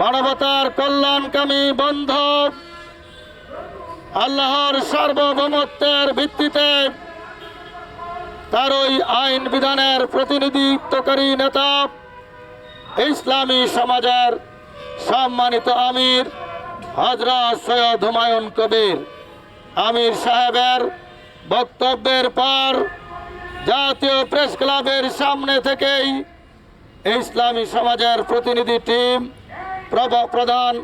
মানবতার কল্যাণকামী বন্ধব আল্লাহর সার্বভৌমত্বের ভিত্তিতে তার ওই আইন বিধানের প্রতিনিধিত্বকারী নেতা ইসলামী সমাজের সম্মানিত আমির হজরত সৈয়দ হুমায়ুন কবির। আমির সাহেবের বক্তব্যের পর জাতীয় প্রেস ক্লাবের সামনে থেকেই ইসলামী সমাজের প্রতিনিধি টিম প্রধান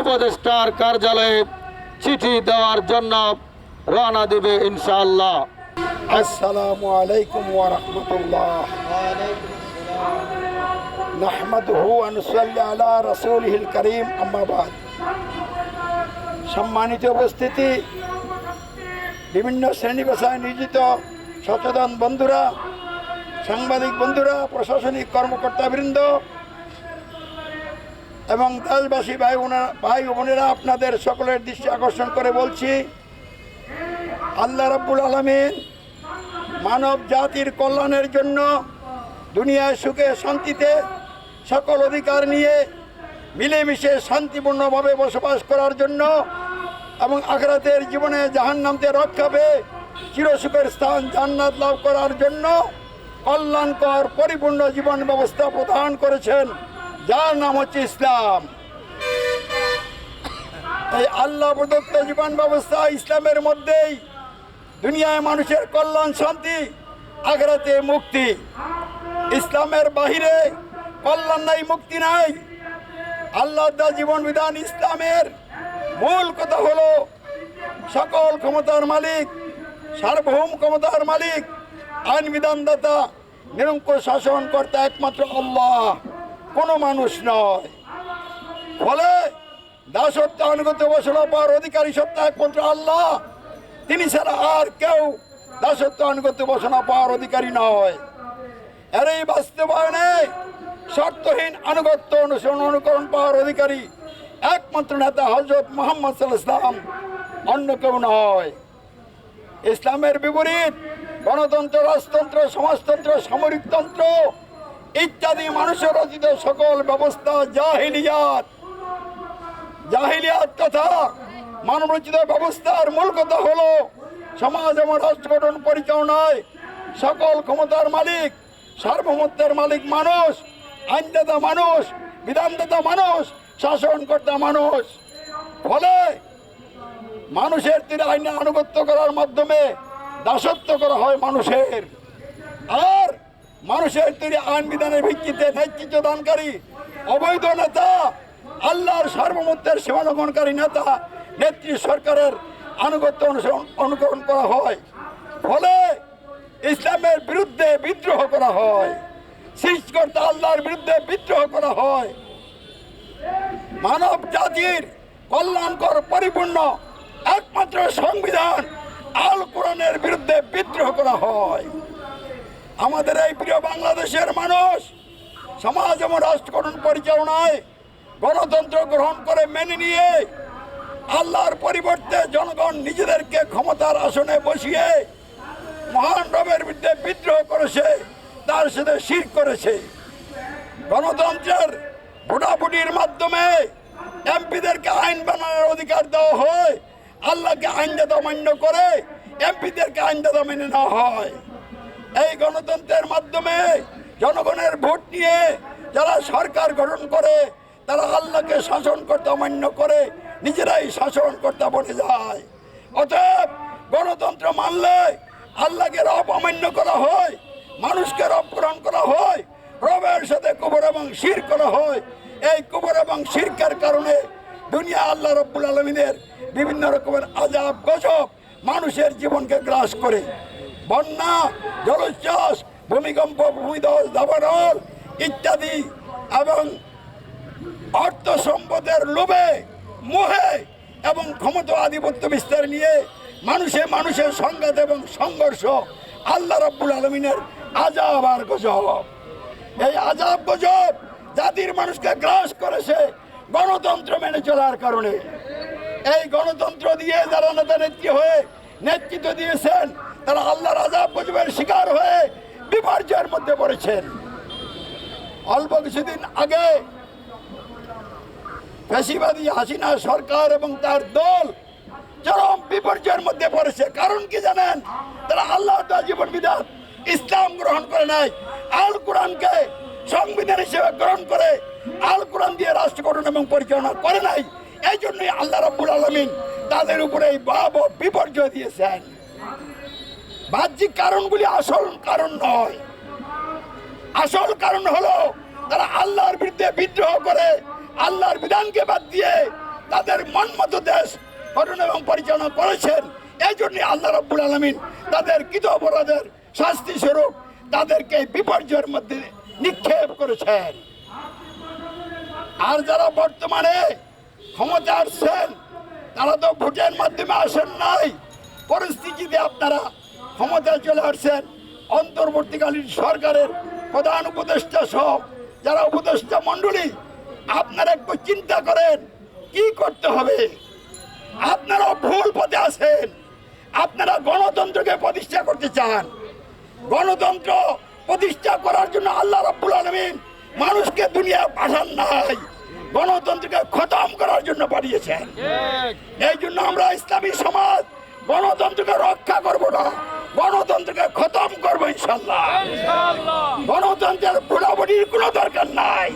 উপদেষ্টার কার্যালয়ে চিঠি দেওয়ার জন্য রানা দেবে ইনশাআল্লাহ। আসসালামু আলাইকুম ওয়া রাহমাতুল্লাহ। নাহমাদুহু ওয়া নুসাল্লি আলা রাসূলিহিল কারীম, আম্মা বাদ। সম্মানিত উপস্থিতি, বিভিন্ন শ্রেণি পেশায় নিয়োজিত সচেতন বন্ধুরা, সাংবাদিক বন্ধুরা, প্রশাসনিক কর্মকর্তাবৃন্দ এবং দেশবাসী ভাই ভাই বোনেরা, আপনাদের সকলের দৃষ্টি আকর্ষণ করে বলছি, আল্লাহ রাব্বুল আলমিন মানব জাতির কল্যাণের জন্য দুনিয়ায় সুখে শান্তিতে সকল অধিকার নিয়ে মিলেমিশে শান্তিপূর্ণভাবে বসবাস করার জন্য এবং আখরাতের জীবনে জাহান্নামতে রক্ষা পেয়ে চিরসুখের স্থান জান্নাত লাভ করার জন্য কল্যাণকর, পরিপূর্ণ জীবন ব্যবস্থা প্রদান করেছেন। যার নাম হচ্ছে ইসলাম। এই আল্লাহ প্রদত্ত জীবন ব্যবস্থা ইসলামের মধ্যেই দুনিয়ায় মানুষের কল্যাণ, শান্তি আগ্রাতে মুক্তি। ইসলামের বাহিরে কল্যাণ নাই, মুক্তি নাই। আল্লাহ জীবন বিধান ইসলামের মূল কথা হলো সকল ক্ষমতার মালিক, সার্বভৌম ক্ষমতার মালিক, আইন বিধানদাতা, নিরঙ্কুশ শাসন কর্তা একমাত্র আল্লাহ। কোনো মানুষ নয়। ফলে দাসত্ব অনুগত বসনা পাওয়ার অধিকারী সত্তা একমাত্র আল্লাহ। তিনি ছাড়া আর কেউ দাসত্ব অনুগত বসনা পাওয়ার অধিকারী নয়। এর এই বাস্তবায়নে শর্তহীন আনুগত্য অনুসরণ অনুকরণ পাওয়ার অধিকারী একমাত্র নেতা হজরত মোহাম্মদ সাল্লাহ ইসলাম অন্য কেউ নয়। ইসলামের বিপরীত গণতন্ত্র, রাজতন্ত্র, সমাজতন্ত্র সামরিকতন্ত্র ইত্যাদি মানুষের রচিত সকল ব্যবস্থা জাহিলিয়াত। জাহিলিয়াত তথা মানবরচিত ব্যবস্থার মূল কথা হলো, সমাজ এবং রাষ্ট্র গঠন পরিচালনায় সকল ক্ষমতার মালিক, সার্বভৌমত্বের মালিক মানুষ, আইনদাতা মানুষ, বিধানদাতা মানুষ, শাসনকর্তা মানুষ। ফলে মানুষের তীরে আইনে আনুগত্য করার মাধ্যমে দাসত্ব করা হয় মানুষের। আর মানুষের তৈরি আইন বিধানের ভিত্তিতে নেতৃত্ব দানকারী, অবৈধ নেতা, আল্লাহর সার্বভৌমত্বের সীমালঙ্ঘনকারী নেতা, নেত্রী সরকারের আনুগত্য অনুসরণ, অনুকরণ করা হয়। ফলে ইসলামের বিরুদ্ধে বিদ্রোহ করা হয়। সৃষ্টিকর্তা আল্লাহর বিরুদ্ধে বিদ্রোহ করা হয়। মানব জাতির কল্যাণকর পরিপূর্ণ একমাত্র সংবিধান আল কোরআনের বিরুদ্ধে বিদ্রোহ করা হয়। আমাদের এই প্রিয় বাংলাদেশের মানুষ, সমাজ এবং রাষ্ট্র গঠন পরিচালনায় গণতন্ত্র গ্রহণ করে মেনে নিয়ে আল্লাহর পরিবর্তে জনগণ নিজেদেরকে ক্ষমতার আসনে বসিয়ে মহান রবের বিরুদ্ধে বিদ্রোহ করেছে, তার সাথে শির করেছে। গণতন্ত্রের ভোটাভুটির মাধ্যমে এমপিদেরকে আইন বানানোর অধিকার দেওয়া হয়, আল্লাহকে আইনদাতা মান্য করে এমপিদেরকে আইনদাতা মেনে নেওয়া হয়। এই গণতন্ত্রের মাধ্যমে জনগণের ভোট নিয়ে যারা সরকার গঠন করে, তারা আল্লাহকে শাসনকর্তা মান্য করে, নিজেরাই শাসনকর্তা বনে যায়। অতএব গণতন্ত্র মানলে আল্লাহকে রব অমান্য করা হয়, মানুষকে রব পূরণ করা হয়, রবের সাথে কুবর এবং শির করা হয়। এই কুবর এবং শিরকের কারণে দুনিয়া আল্লাহ রব্বুল আলমিনের বিভিন্ন রকমের আজাব গজব মানুষের জীবনকে গ্রাস করে। বন্যা, জলোচ্ছ্বাস, ভূমিকম্প, ভূমিধস, দাবানল ইত্যাদি এবং অর্থ সম্পদের লোভে, মোহে এবং ক্ষমতা আধিপত্য বিস্তার নিয়ে মানুষে মানুষের সংঘাত এবং সংঘর্ষ আল্লাহ রব্বুল আলমিনের আজাব আর গজব। এই আজাব গজব জাতির মানুষকে গ্রাস করেছে গণতন্ত্র মেনে চলার কারণে। এই গণতন্ত্র দিয়ে যারা নেতা নেত্রী হয়ে নেতৃত্ব দিয়েছেন তারা আল্লাহর আজাব গজবের শিকার হয়ে বিপর্যয়ের মধ্যে পড়েছেন। অল্প কিছুদিন আগে ফ্যাসিবাদী হাসিনা সরকার এবং তার দল চরম বিপর্যয়ের মধ্যে পড়েছে। কারণ কি জানেন? তারা আল্লাহ জীবন বিধান ইসলাম গ্রহণ করে নাই। আল কোরআনকে সংবিধান হিসেবে গ্রহণ করে আল কোরআন দিয়ে রাষ্ট্র গঠন এবং পরিচালনা করে নাই। এই জন্যই আল্লাহ রব্বুল আলমিন তাদের উপরে এই ভয়াবহ বিপর্যয় দিয়েছেন। বাহ্যিক কারণগুলি আসল কারণ নয়। আসল কারণ হলো তারা আল্লাহর বিরুদ্ধে বিদ্রোহ করে, আল্লাহর বিধানকে বাদ দিয়ে তাদের মন মতো দেশ গঠন এবং পরিচালনা করেছেন। এই জন্য আল্লাহ রব্বুল আলমিন তাদের কৃত অপরাধের শাস্তি স্বরূপ তাদেরকে বিপর্যয়ের মধ্যে নিক্ষেপ করেছেন। আর যারা বর্তমানে ক্ষমতা আসছেন, তারা তো ভোটের মাধ্যমে আসেন নাই। পরিস্থিতিতে আপনারা ক্ষমতায় চলে আসছেন অন্তর্বর্তীকালীন সরকারের প্রধান উপদেষ্টা সহ যারা উপদেষ্টা মণ্ডলী আপনারা একটু চিন্তা করেন কি করতে হবে? আপনারা ভুল পথে আছেন। আপনারা গণতন্ত্রকে প্রতিষ্ঠা করতে চান। গণতন্ত্র প্রতিষ্ঠা করার জন্য আল্লাহ রাব্বুল আলমিন মানুষকে দুনিয়া পাঠান নাই গণতন্ত্রকে খতম করার জন্য পাঠিয়েছেন। এই জন্য আমরা ইসলামী সমাজ গণতন্ত্রকে রক্ষা করব না। গণতন্ত্রকে খতম করব ইনশাল্লাহ গণতন্ত্রের বুড়াবুড়ির কোনো দরকার নাই।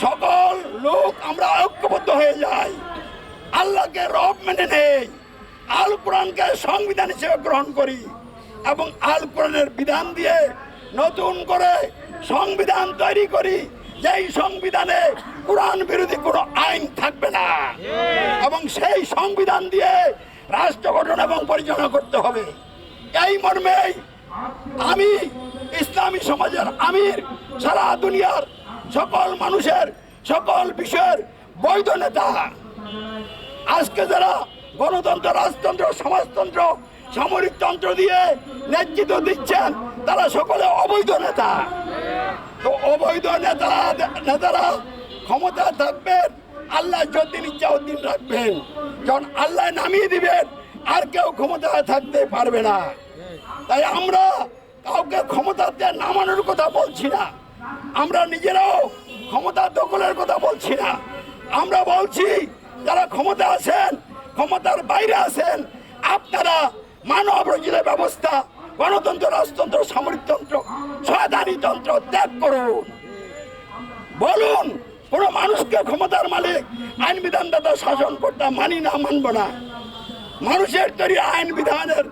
সকল লোক আমরা ঐক্যবদ্ধ হয়ে যাই। আল্লাহকে রব মেনে নেই। আল কোরআনকে সংবিধান হিসেবে গ্রহণ করি এবং আল কোরআনের বিধান দিয়ে নতুন করে সংবিধান তৈরি করি। যেই সংবিধানে কোরআন বিরোধী কোনো আইন থাকবে না। এবং সেই সংবিধান দিয়ে রাষ্ট্র গঠন এবং পরিচালনা করতে হবে। এই মর্মেই আমি ইসলামী সমাজের আমির, সারা দুনিয়ার সকল মানুষের, সকল বিষয়ের বৈধ নেতা। আজকে যারা গণতন্ত্র, রাজতন্ত্র, সমাজতন্ত্র, সামরিকতন্ত্র দিয়ে নেতৃত্ব দিচ্ছেন, তারা সকলে অবৈধ নেতা। তো অবৈধ নেতারা নেতারা ক্ষমতা থাকবেন আল্লাহ যতদিন ইচ্ছা দিন রাখবেন, যখন আল্লাহ নামিয়ে দিবেন, আর কেউ ক্ষমতায় থাকতে পারবে না। তাই আমরা কাউকে ক্ষমতাতে নামানোর কথা বলছি না। আমরা নিজেরাও ক্ষমতা দখলের কথা বলছি না। আমরা বলছি, যারা ক্ষমতা আছেন, ক্ষমতার বাইরে আছেন, আপনারা মানব রচিত ব্যবস্থা, গণতন্ত্র, রাজতন্ত্র সামরিকতন্ত্র তন্ত্র ত্যাগ করুন। বলুন কোন মানুষকে ক্ষমতার মালিক, আইন বিধানদাতা শাসন করতে মানি না, মানব না। মানুষের তৈরি আইন বিধানের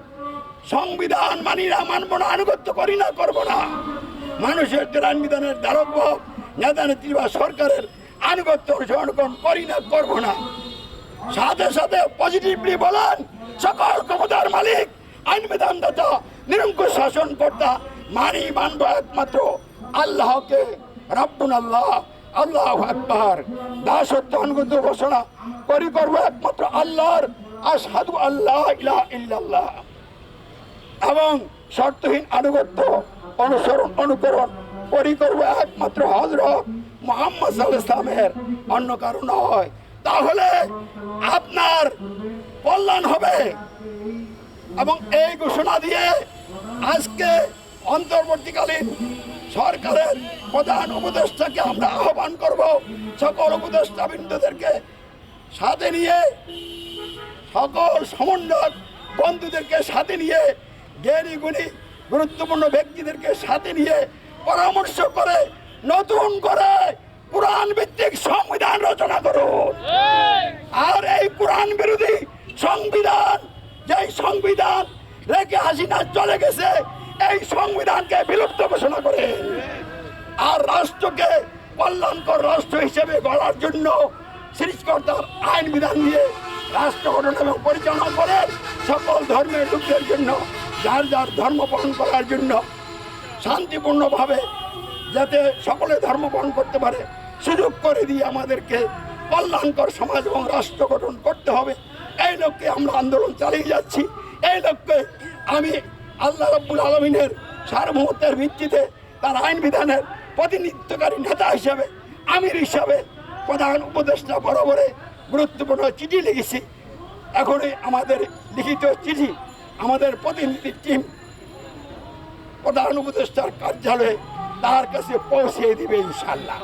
সংবিধান মানি না, মানব না, আনুগত্য করি না, করব না। মানুষের তৈরি আইন বিধানের বাহক নেতা, নেত্রী বা সরকারের আনুগত্য অনুসরণ করি না, করব না। সাথে সাথে পজিটিভলি বলেন, সকল ক্ষমতার মালিক, আইন বিধানদাতা নিরঙ্কুশ শাসন কর্তা মানি মানব একমাত্র আল্লাহকে, রব্বুন আল্লাহ আল্লাহ আকবার। দাসত্ব অনুগত ঘোষণা। করি করব একমাত্র আল্লাহর। আসাদু আল্লাহ ইলাহা ইল্লাল্লাহ। এবং শর্তহীন আনুগত্য, অনুসরণ, অনুকরণ করি করব একমাত্র হজরত মোহাম্মদ ইসলামের অন্য কারণ হয় তাহলে আপনার কল্যাণ হবে। এবং এই ঘোষণা দিয়ে আজকে অন্তর্বর্তীকালীন সরকারের প্রধান উপদেষ্টাকে আমরা আহ্বান করব। সকল উপদেষ্টা বিন্দুদেরকে সাথে নিয়ে, সকল সমন্বয়ক বন্ধুদেরকে সাথে নিয়ে, জ্ঞানী গুরুত্বপূর্ণ ব্যক্তিদেরকে সাথে নিয়ে পরামর্শ করে, নতুন করে কোরআন ভিত্তিক সংবিধান রচনা করুন। আর এই কোরআন বিরোধী সংবিধান, যেই সংবিধান রেখে হাসিনা চলে গেছে এই সংবিধানকে বিলুপ্ত ঘোষণা করে আর রাষ্ট্রকে কল্যাণকর রাষ্ট্র হিসেবে গড়ার জন্য সৃষ্টিকর্তার আইন বিধান দিয়ে রাষ্ট্র গঠন এবং পরিচালনা করে সকল ধর্মের লোকদের জন্য, যার যার ধর্ম পালন করার জন্য শান্তিপূর্ণভাবে যাতে সকলে ধর্ম পালন করতে পারে, সুযোগ করে দিয়ে আমাদেরকে কল্যাণকর সমাজ এবং রাষ্ট্র গঠন করতে হবে। এই লক্ষ্যে আমরা আন্দোলন চালিয়ে যাচ্ছি। এই লক্ষ্যে আমি আল্লাহ রব্বুল আলমিনের সার্বভৌমত্বের ভিত্তিতে তার আইন বিধানের প্রতিনিধিত্বকারী নেতা হিসাবে, আমির হিসাবে, প্রধান উপদেষ্টা বরাবরে গুরুত্বপূর্ণ চিঠি লিখেছি। এখনই আমাদের লিখিত চিঠি, আমাদের প্রতিনিধি টিম প্রধান উপদেষ্টার কার্যালয়ে তার কাছে পৌঁছে দিবে ইনশাল্লাহ